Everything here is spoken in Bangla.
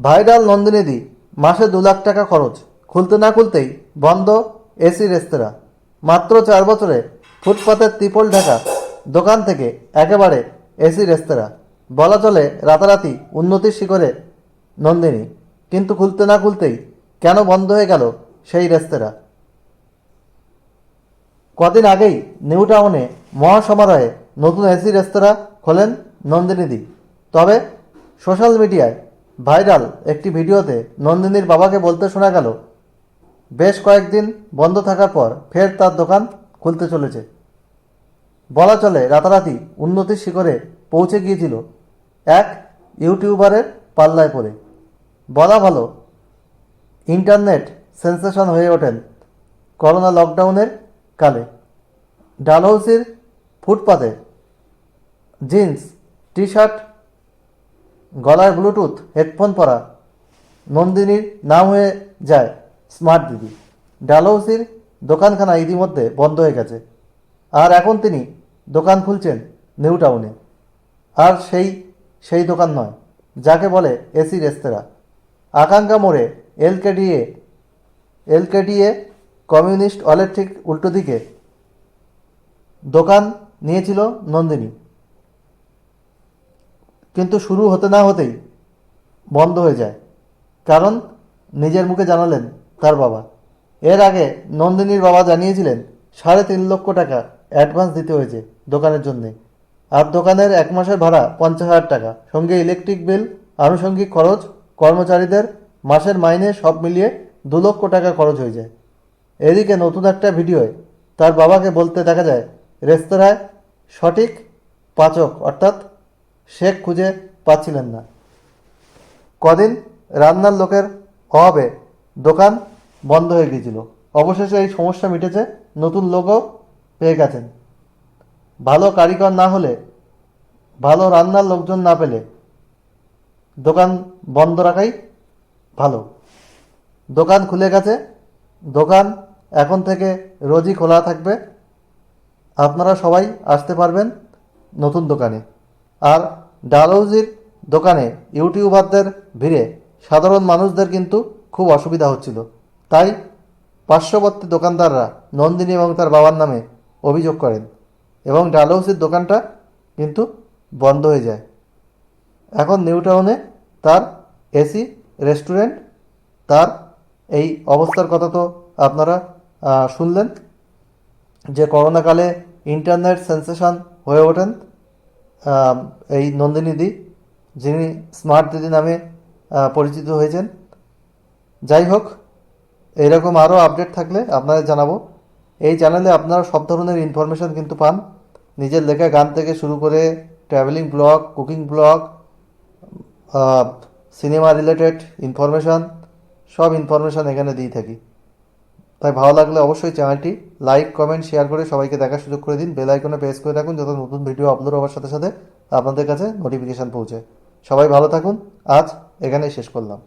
ভাইরাল নন্দিনীদি, মাসে দু লাখ টাকা খরচ। খুলতে না খুলতেই বন্ধ এসি রেস্তোরাঁ। মাত্র চার বছরে ফুটপাতের ত্রিপল ঢাকা, দোকান থেকে একেবারে এসি রেস্তোরাঁ। বলা চলে রাতারাতি উন্নতির শিখরে নন্দিনী। কিন্তু খুলতে না খুলতেই কেন বন্ধ হয়ে গেল সেই রেস্তোরাঁ? কদিন আগেই নিউ টাউনে মহাসমারোহে নতুন এসি রেস্তোরাঁ খোলেন নন্দিনীদি। তবে সোশ্যাল মিডিয়ায় ভাইরাল একটি ভিডিওতে নন্দিনীর বাবাকে বলতে শোনা গেল, বেশ কয়েকদিন বন্ধ থাকার পর ফের তার দোকান খুলতে চলেছে। বলা চলে, রাতারাতি উন্নতির শিখরে পৌঁছে গিয়েছিল এক ইউটিউবারের পাল্লায় পড়ে। বলা ভালো, ইন্টারনেট সেন্সেশন হয়ে ওঠেন করোনা লকডাউনের কালে। ডালহৌসির ফুটপাতে জিন্স টি শার্ট গলায় ব্লুটুথ, হেডফোন পরা। নন্দিনীর নাম হয়ে যায় স্মার্ট দিদি। ডালহৌসির দোকানখানা ইতিমধ্যে বন্ধ হয়ে গেছে। আর এখন তিনি দোকান খুলছেন নিউ টাউনে। আর সেই সেই দোকান নয়, যাকে বলে এসি রেস্তোরাঁ। আকাঙ্ক্ষা মোড়ে এলকেডিএ এলকেডিএ কমিউনিস্ট হলের ঠিক উল্টো দিকে দোকান নিয়েছিল নন্দিনী। কিন্তু শুরু হতে না হতেই বন্ধ হয়ে যায়। কারণ নিজের মুখে জানালেন তার বাবা। এর আগে নন্দিনীর বাবা জানিয়েছিলেন, সাড়ে তিন লক্ষ টাকা অ্যাডভান্স দিতে হয়েছে দোকানের জন্যে। আর দোকানের এক মাসের ভাড়া পঞ্চাশ হাজার টাকা। সঙ্গে ইলেকট্রিক বিল আনুষঙ্গিক খরচ, কর্মচারীদের মাসের মাইনে সব মিলিয়ে দু লক্ষ টাকা খরচ হয়ে যায়। এদিকে নতুন একটা ভিডিওয় তার বাবাকে বলতে দেখা যায়, রেস্তোরাঁয় সঠিক পাচক, অর্থাৎ শেখ খুঁজে পাচ্ছিলেন না। কদিন রান্নার লোকের অভাবে দোকান বন্ধ হয়ে গিয়েছিল। অবশেষে এই সমস্যা মিটেছে, নতুন লোকও পেয়ে গেছেন। ভালো কারিগর না হলে, ভালো রান্নার লোকজন না পেলে দোকান বন্ধ রাখাই ভালো। দোকান খুলে গেছে, দোকান এখন থেকে রোজই খোলা থাকবে। আপনারা সবাই আসতে পারবেন নতুন দোকানে। আর ডালহৌজির দোকানে ইউটিউবারদের ভিড়ে সাধারণ মানুষদের কিন্তু খুব অসুবিধা হচ্ছিল। তাই পার্শ্ববর্তী দোকানদাররা নন্দিনী এবং তার বাবার নামে অভিযোগ করেন এবং ডালহৌসির দোকানটা কিন্তু বন্ধ হয়ে যায়। এখন নিউ টাউনে তার এসি, রেস্টুরেন্ট, তার এই অবস্থার কথা তো আপনারা শুনলেন যে করোনাকালে ইন্টারনেট সেন্সেশন হয়ে ওঠেন। এই নন্দিনী দি যিনি স্মার্ট দিদি নামে পরিচিত হয়েছেন। যাই হোক এইরকম আরও আপডেট থাকলে আপনাদের জানাব। এই চ্যানেলে আপনারা সব ধরনের ইনফরমেশন কিন্তু পান। নিজের লেখা গান থেকে শুরু করে travelling blog cooking blog cinema related information সব ইনফরমেশন এখানে দিয়ে থাকি। তাই ভালো লাগলে অবশ্যই চ্যানেলটি লাইক, কমেন্ট, শেয়ার করে সবাইকে দেখার সুযোগ করে দিন। বেল আইকনে প্রেস করে রাখুন যাতে নতুন ভিডিও আপলোড হওয়ার সাথে সাথে আপনাদের কাছে নোটিফিকেশান পৌঁছে। সবাই ভালো থাকুন। আজ এখানেই শেষ করলাম।